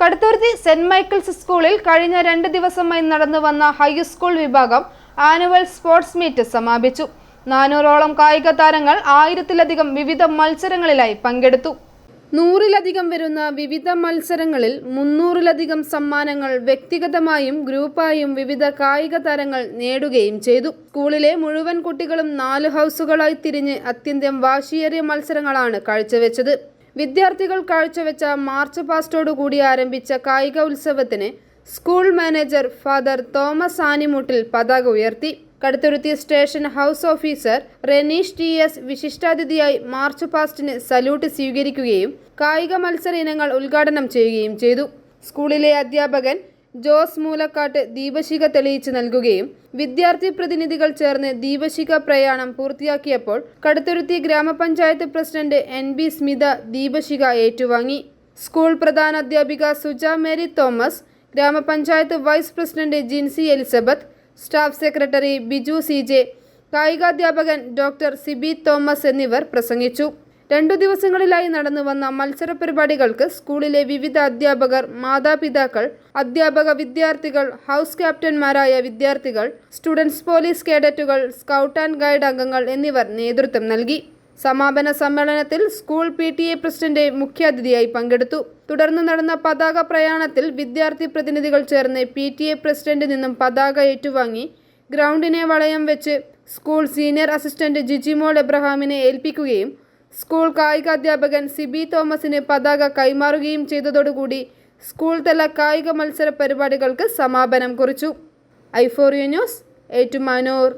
Kaduthuruthy saint Michael's സ്കൂളിൽ കഴിഞ്ഞ രണ്ട് ദിവസമായി നടന്നു വന്ന ഹൈസ്കൂൾ വിഭാഗം ആനുവൽ സ്പോർട്സ് മീറ്റ് സമാപിച്ചു. നാനൂറോളം കായിക താരങ്ങൾ ആയിരത്തിലധികം വിവിധ മത്സരങ്ങളിലായി പങ്കെടുത്തു. നൂറിലധികം വരുന്ന വിവിധ മത്സരങ്ങളിൽ മുന്നൂറിലധികം സമ്മാനങ്ങൾ വ്യക്തിഗതമായും ഗ്രൂപ്പായും വിവിധ കായിക താരങ്ങൾ നേടുകയും ചെയ്തു. സ്കൂളിലെ മുഴുവൻ കുട്ടികളും നാല് ഹൗസുകളായി തിരിഞ്ഞ് അത്യന്തം വാശിയേറിയ മത്സരങ്ങളാണ് കാഴ്ചവെച്ചത്. വിദ്യാർത്ഥികൾ കാഴ്ചവെച്ച മാർച്ച് പാസ്റ്റോടു കൂടി ആരംഭിച്ച കായിക ഉത്സവത്തിന് school manager father Thomas Animuttil പതാക ഉയർത്തി. Kaduthuruthy station house officer Reneesh T S വിശിഷ്ടാതിഥിയായി march പാസ്റ്റിന് സല്യൂട്ട് സ്വീകരിക്കുകയും കായിക മത്സര ഇനങ്ങൾ ഉദ്ഘാടനം ചെയ്യുകയും ചെയ്തു. സ്കൂളിലെ അധ്യാപകൻ ജോസ് മൂലക്കാട്ട് ദീപശിഖ തെളിയിച്ചു നൽകുകയും വിദ്യാർത്ഥി പ്രതിനിധികൾ ചേർന്ന് ദീപശിഖ പ്രയാണം പൂർത്തിയാക്കിയപ്പോൾ കടുത്തുരുത്തി ഗ്രാമപഞ്ചായത്ത് പ്രസിഡന്റ് എൻ ബി സ്മിത ദീപശിഖ ഏറ്റുവാങ്ങി. സ്കൂൾ പ്രധാന അധ്യാപിക സുജ മേരി തോമസ് ഗ്രാമപഞ്ചായത്ത് vice president Jincy Elizabeth staff secretary Biju C J കായികാധ്യാപകൻ doctor Sibi Thomas എന്നിവർ പ്രസംഗിച്ചു. രണ്ടു ദിവസങ്ങളിലായി നടന്നു വന്ന മത്സര പരിപാടികൾക്ക് സ്കൂളിലെ വിവിധ അധ്യാപകർ മാതാപിതാക്കൾ അധ്യാപക വിദ്യാർത്ഥികൾ ഹൗസ് ക്യാപ്റ്റന്മാരായ വിദ്യാർത്ഥികൾ സ്റ്റുഡൻസ് പോലീസ് കേഡറ്റുകൾ സ്കൗട്ട് ആൻഡ് ഗൈഡ് അംഗങ്ങൾ എന്നിവർ നേതൃത്വം നൽകി. സമാപന സമ്മേളനത്തിൽ school P T A president മുഖ്യാതിഥിയായി പങ്കെടുത്തു. തുടർന്ന് നടന്ന പതാക പ്രയാണത്തിൽ വിദ്യാർത്ഥി പ്രതിനിധികൾ ചേർന്ന് പി ടി എ പ്രസിഡന്റിൽ നിന്നും പതാക ഏറ്റുവാങ്ങി. ഗ്രൗണ്ടിനെ വളയം വെച്ച് സ്കൂൾ സീനിയർ അസിസ്റ്റന്റ് ജിജിമോൾ എബ്രഹാമിനെ ഏൽപ്പിക്കുകയും സ്കൂൾ കായികാധ്യാപകൻ സിബി തോമസിന് പതാക കൈമാറുകയും ചെയ്തതോടുകൂടി സ്കൂൾ തല കായിക മത്സര പരിപാടികൾക്ക് സമാപനം കുറിച്ചു. ഐഫോറിയ ന്യൂസ് ഏറ്റുമാനൂർ.